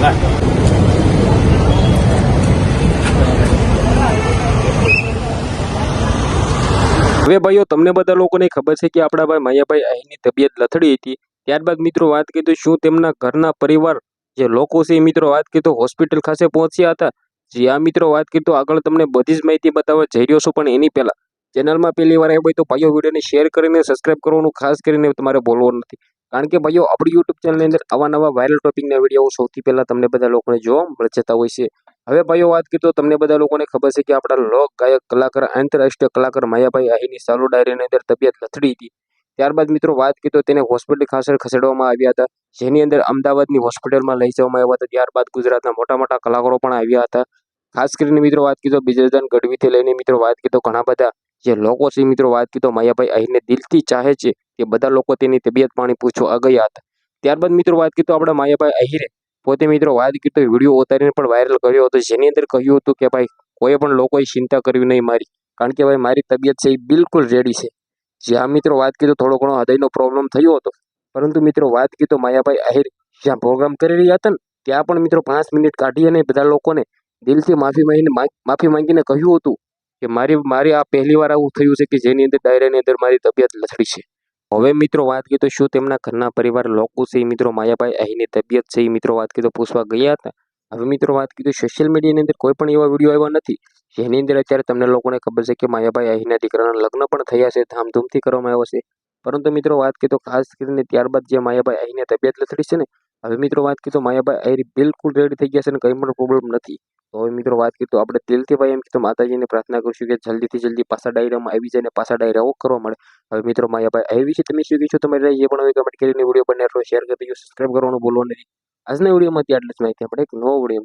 હવે ભાઈઓ, તમને બધા લોકોને ખબર છે કે આપણા ભાઈ માયાભાઈ અહીંની તબિયત લથડી હતી. ત્યારબાદ મિત્રો વાત કરી તો શું તેમના ઘરના પરિવાર જે લોકો છે એ મિત્રો વાત કરી તો હોસ્પિટલ ખાસે પહોંચ્યા હતા. જે આ મિત્રો, વાત કરી તો આગળ તમને બધી જ માહિતી બતાવવા જઈ રહ્યો છું, પણ એની પહેલા ચેનલમાં પહેલી વાર આવ્યો હોય તો ભાઈઓ વિડીયોને શેર કરીને સબસ્ક્રાઈબ કરવાનું ખાસ કરીને તમારે બોલવાનું નથી. કારણ કે ભાઈઓ, આપણી યુટ્યુબ ચેનલની અંદર આવા નવા વાયરલ ટોપિકના વીડિયો સૌથી પહેલા તમને બધા લોકોને જોવા મળી હોય છે. હવે ભાઈઓ, વાત કરીએ તો તમને બધા લોકોને ખબર છે કે આપણા લોક ગાયક, કલાકાર, આંતરરાષ્ટ્રીય કલાકાર માયાભાઈ આહીની સાલુ ડાયરીની અંદર તબિયત લથડી હતી. ત્યારબાદ મિત્રો, વાત કરી તો તેને હોસ્પિટલ ખાસર ખસેડવામાં આવ્યા હતા, જેની અંદર અમદાવાદની હોસ્પિટલમાં લઈ જવામાં આવ્યા હતા. ત્યારબાદ ગુજરાતના મોટા મોટા કલાકારો પણ આવ્યા હતા. ખાસ કરીને મિત્રો, વાત કરી તો બીજરદાન ગઢવીથી લઈને મિત્રો, વાત કરી તો ઘણા બધા જે લોકો છે મિત્રો, વાત કરી તો માયાભાઈ અહીંને દિલથી ચાહે છે. તે બધા લોકો તેની તબિયત પાણી પૂછવા ગયા હતા. ત્યારબાદ મિત્રો વાત કરીએ તો આપણા માયાભાઈ અહીરે પોતે મિત્રો વાત કરીએ તો વીડિયો ઉતારીને પણ વાયરલ કર્યો હતો. જેની અંદર કહ્યું હતું કે ભાઈ કોઈ પણ લોકોએ ચિંતા કરવી નહીં મારી. કારણ કે ભાઈ મારી તબિયત છે એ બિલકુલ રેડી છે. જ્યાં મિત્રો વાત કરીએ તો થોડો ઘણો હૃદયનો પ્રોબ્લેમ થયો હતો. પરંતુ મિત્રો વાત કરીએ તો માયાભાઈ અહીર જ્યાં પ્રોગ્રામ કરી રહ્યા હતા ને, ત્યાં પણ મિત્રો પાંચ મિનિટ કાઢી અને બધા લોકોને દિલથી માફી માંગીને માફી માંગીને કહ્યું હતું કે મારી મારી આ પહેલી વાર આવું થયું છે કે જેની અંદર ડાયરાની અંદર મારી તબિયત લથડી છે. હવે મિત્રો વાત કરીએ તો શું તેમના ઘરના પરિવાર લોકો છે મિત્રો માયાભાઈ અહીંની તબિયત છે એ મિત્રો વાત કરીએ તો પૂછવા ગયા હતા. હવે મિત્રો વાત કરીએ તો સોશિયલ મીડિયાની અંદર કોઈ પણ એવા વીડિયો આવ્યા નથી. જેની અંદર અત્યારે તમને લોકોને ખબર છે કે માયાભાઈ અહીંના દીકરાના લગ્ન પણ થયા છે, ધામધૂમથી કરવામાં આવ્યા છે. પરંતુ મિત્રો વાત કરીએ તો ખાસ કરીને ત્યારબાદ જે માયાભાઈ અહીંની તબિયત લથડી છે ને, હવે મિત્રો વાત કરીએ તો માયાભાઈ અહીં બિલકુલ રેડી થઈ ગયા છે અને કંઈ પણ પ્રોબ્લેમ નથી. તો હવે મિત્રો વાત કરીએ તો આપણે દિલથી ભાઈ એમ કીધું માતાજીને પ્રાર્થના કરીશું કે જલ્દીથી જલ્દી પાછા ડાયરામાં આવી જાય ને પાછા ડાયરાઓ કરવા મળે. હવે મિત્રો માયાભાઈ આવી છે, તમે શું કહીશો તમારે જે પણ હોય કમેન્ટ કરીને વીડિયો બને શેર કરી દેજો સબસ્ક્રાઈબ કરવાનું બોલવાનું નહીં. આજના વિડીયોમાં ત્યાં આટલી જ માહિતી આપણે એક નવો વીડિયો